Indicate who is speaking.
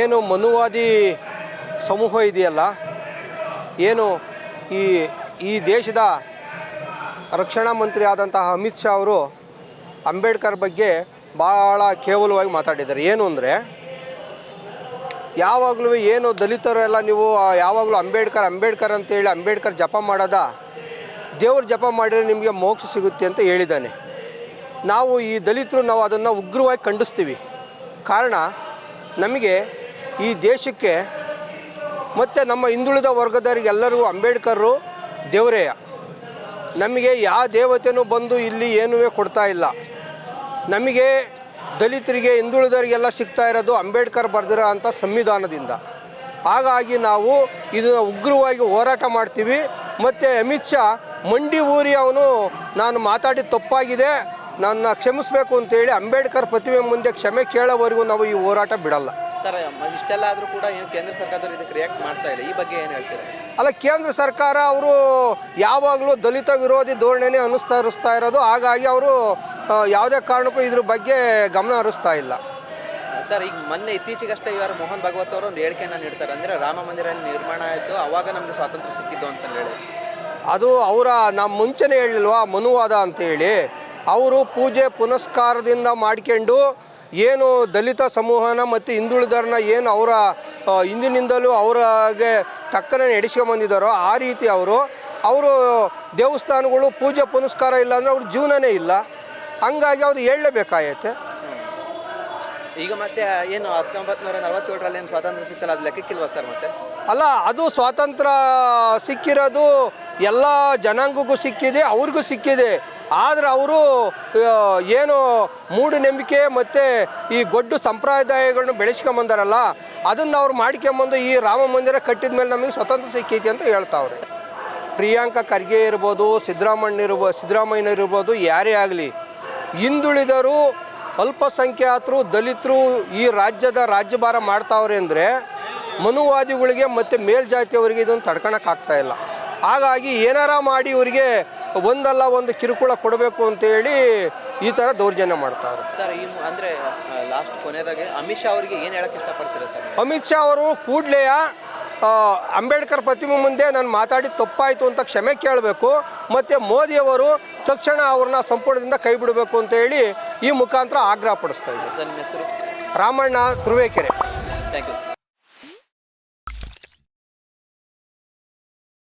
Speaker 1: ಏನು ಮನುವಾದಿ ಸಮೂಹ ಇದೆಯಲ್ಲ, ಏನು ಈ ಈ ದೇಶದ ರಕ್ಷಣಾ ಮಂತ್ರಿ ಆದಂತಹ ಅಮಿತ್ ಶಾ ಅವರು ಅಂಬೇಡ್ಕರ್ ಬಗ್ಗೆ ಭಾಳ ಕೇವಲವಾಗಿ ಮಾತಾಡಿದ್ದಾರೆ. ಏನು ಅಂದರೆ, ಯಾವಾಗಲೂ ಏನು ದಲಿತರೆಲ್ಲ ನೀವು ಯಾವಾಗಲೂ ಅಂಬೇಡ್ಕರ್ ಅಂಬೇಡ್ಕರ್ ಅಂತೇಳಿ ಅಂಬೇಡ್ಕರ್ ಜಪ ಮಾಡೋದ, ದೇವ್ರ ಜಪ ಮಾಡಿದರೆ ನಿಮಗೆ ಮೋಕ್ಷ ಸಿಗುತ್ತೆ ಅಂತ ಹೇಳಿದ್ದಾನೆ. ನಾವು ಈ ದಲಿತರು ನಾವು ಅದನ್ನು ಉಗ್ರವಾಗಿ ಖಂಡಿಸ್ತೀವಿ. ಕಾರಣ ನಮಗೆ ಈ ದೇಶಕ್ಕೆ ಮತ್ತು ನಮ್ಮ ಹಿಂದುಳಿದ ವರ್ಗದವರಿಗೆಲ್ಲರಿಗೂ ಅಂಬೇಡ್ಕರು ದೇವರೇಯ ನಮಗೆ ಯಾವ ದೇವತೆನೂ ಬಂದು ಇಲ್ಲಿ ಏನೂ ಕೊಡ್ತಾ ಇಲ್ಲ. ನಮಗೆ ದಲಿತರಿಗೆ, ಹಿಂದುಳಿದವರಿಗೆಲ್ಲ ಸಿಗ್ತಾ ಇರೋದು ಅಂಬೇಡ್ಕರ್ ಬರೆದಿರೋ ಅಂಥ ಸಂವಿಧಾನದಿಂದ. ಹಾಗಾಗಿ ನಾವು ಇದನ್ನು ಉಗ್ರವಾಗಿ ಹೋರಾಟ ಮಾಡ್ತೀವಿ. ಮತ್ತು ಅಮಿತ್ ಶಾ, ಮಂಡಿ ಊರಿ ಅವನು ನಾನು ಮಾತಾಡಿ ತಪ್ಪಾಗಿದೆ. ನನ್ನ ಕ್ಷಮಿಸಬೇಕು ಅಂತೇಳಿ ಅಂಬೇಡ್ಕರ್ ಪ್ರತಿಮೆ ಮುಂದೆ ಕ್ಷಮೆ ಕೇಳೋವರೆಗೂ ನಾವು ಈ ಹೋರಾಟ ಬಿಡಲ್ಲ.
Speaker 2: ಸರ್ ಇಷ್ಟೆಲ್ಲ ಆದರೂ ಕೂಡ ಏನು ಕೇಂದ್ರ ಸರ್ಕಾರ ಇದಕ್ಕೆ ರಿಯಾಕ್ಟ್ ಮಾಡ್ತಾ ಇಲ್ಲ. ಈ ಬಗ್ಗೆ ಏನು ಹೇಳ್ತೀರಾ?
Speaker 1: ಅಲ್ಲ ಕೇಂದ್ರ ಸರ್ಕಾರ ಅವರು ಯಾವಾಗಲೂ ದಲಿತ ವಿರೋಧಿ ಧೋರಣೆನೇ ಅನುಸರಿಸ್ತಾ ಇರೋದು. ಹಾಗಾಗಿ ಅವರು ಯಾವುದೇ ಕಾರಣಕ್ಕೂ ಇದ್ರ ಬಗ್ಗೆ ಗಮನ ಹರಿಸ್ತಾ ಇಲ್ಲ.
Speaker 2: ಸರ್ ಈಗ ಮೊನ್ನೆ ಇತ್ತೀಚೆಗಷ್ಟೇ ಇವರು ಮೋಹನ್ ಭಗವತ್ ಅವರು ಒಂದು ಹೇಳಿಕೆಯನ್ನು ನೀಡ್ತಾರೆ. ಅಂದರೆ ರಾಮ ಮಂದಿರ ನಿರ್ಮಾಣ ಆಯಿತು ಅವಾಗ ನಮಗೆ ಸ್ವಾತಂತ್ರ್ಯ ಸಿಕ್ಕಿದ್ದು ಅಂತ ಹೇಳಿ
Speaker 1: ಅದು ಅವರ ನಮ್ಮ ಮುಂಚೆನೇ ಹೇಳಿಲ್ವಾ ಮನುವಾದ ಅಂತೇಳಿ. ಅವರು ಪೂಜೆ ಪುನಸ್ಕಾರದಿಂದ ಮಾಡ್ಕೊಂಡು ಏನು ದಲಿತ ಸಮೂಹನ ಮತ್ತು ಹಿಂದುಳಿದರನ್ನ ಏನು ಅವರ ಹಿಂದಿನಿಂದಲೂ ಅವರಿಗೆ ತಕ್ಕನೆ ನಡೆಸ್ಕೊಂಬಂದಿದ್ದಾರೋ ಆ ರೀತಿ ಅವರು ಅವರು ದೇವಸ್ಥಾನಗಳು ಪೂಜೆ ಪುನಸ್ಕಾರ ಇಲ್ಲ ಅಂದರೆ ಅವ್ರ ಜೀವನನೇ ಇಲ್ಲ. ಹಂಗಾಗಿ ಅವ್ರು ಹೇಳಲೇಬೇಕಾಗೈತೆ.
Speaker 2: ಈಗ ಮತ್ತೆ, ಏನು ಹತ್ತೊಂಬತ್ತು ನೂರ ನಲವತ್ತೇಳರಲ್ಲಿ ಏನು ಸ್ವಾತಂತ್ರ್ಯ ಸಿಕ್ತಲ್ಲ, ಅದು ಲೆಕ್ಕಕ್ಕಿಲ್ವಾ ಸರ್ ಮತ್ತೆ?
Speaker 1: ಅಲ್ಲ, ಅದು ಸ್ವಾತಂತ್ರ್ಯ ಸಿಕ್ಕಿರೋದು ಎಲ್ಲ ಜನಾಂಗಕ್ಕೂ ಸಿಕ್ಕಿದೆ, ಅವ್ರಿಗೂ ಸಿಕ್ಕಿದೆ. ಆದರೆ ಅವರು ಏನು ಮೂಢನಂಬಿಕೆ ಮತ್ತು ಈ ಗೊಡ್ಡು ಸಂಪ್ರದಾಯಗಳನ್ನ ಬೆಳೆಸ್ಕೊಂಬಂದಾರಲ್ಲ, ಅದನ್ನು ಅವ್ರು ಮಾಡ್ಕೊಂಬಂದು ಈ ರಾಮ ಮಂದಿರ ಕಟ್ಟಿದ ಮೇಲೆ ನಮಗೆ ಸ್ವತಂತ್ರ ಸಿಕ್ಕೈತಿ ಅಂತ ಹೇಳ್ತಾವ್ರೆ. ಪ್ರಿಯಾಂಕಾ ಖರ್ಗೆ ಇರ್ಬೋದು ಸಿದ್ದರಾಮಣ್ಣ ಇರ್ಬೋದು ಸಿದ್ದರಾಮಯ್ಯ ಇರ್ಬೋದು, ಯಾರೇ ಆಗಲಿ ಹಿಂದುಳಿದರು ಅಲ್ಪಸಂಖ್ಯಾತರು ದಲಿತರು ಈ ರಾಜ್ಯದ ರಾಜ್ಯಭಾರ ಮಾಡ್ತಾವ್ರೆ ಅಂದರೆ ಮನುವಾದಿಗಳಿಗೆ ಮತ್ತು ಮೇಲ್ಜಾತಿಯವರಿಗೆ ಇದನ್ನು ತಡ್ಕೊಳಕ್ಕಾಗ್ತಾ ಇಲ್ಲ. ಹಾಗಾಗಿ ಏನಾರ ಮಾಡಿ ಇವರಿಗೆ ಒಂದಲ್ಲ ಒಂದು ಕಿರುಕುಳ ಕೊಡಬೇಕು ಅಂತೇಳಿ ಈ ಥರ ದೌರ್ಜನ್ಯ ಮಾಡ್ತಾರೆ.
Speaker 2: ಸರ್ ಈ ಅಂದ್ರೆ ಲಾಸ್ಟ್ ಕೊನೆಯದಾಗಿ ಅಮಿತ್ ಶಾ ಅವರಿಗೆ ಏನು ಹೇಳಕ್ಕೆ ಇಷ್ಟಪಡ್ತೀರಾ ಸರ್?
Speaker 1: ಅಮಿತ್ ಶಾ ಅವರು ಕೂಡಲೇ ಅಂಬೇಡ್ಕರ್ ಪ್ರತಿಮೆ ಮುಂದೆ ನಾನು ಮಾತಾಡಿ ತಪ್ಪಾಯಿತು ಅಂತ ಕ್ಷಮೆ ಕೇಳಬೇಕು ಮತ್ತು ಮೋದಿಯವರು ತಕ್ಷಣ ಅವ್ರನ್ನ ಸಂಪುಟದಿಂದ ಕೈ ಬಿಡಬೇಕು ಅಂತೇಳಿ ಈ ಮುಖಾಂತರ ಆಗ್ರಹ ಪಡಿಸ್ತಾ ಇದ್ದೀನಿ ರಾಮಣ್ಣ ತುರುವೇಕೆರೆ.
Speaker 2: Thank you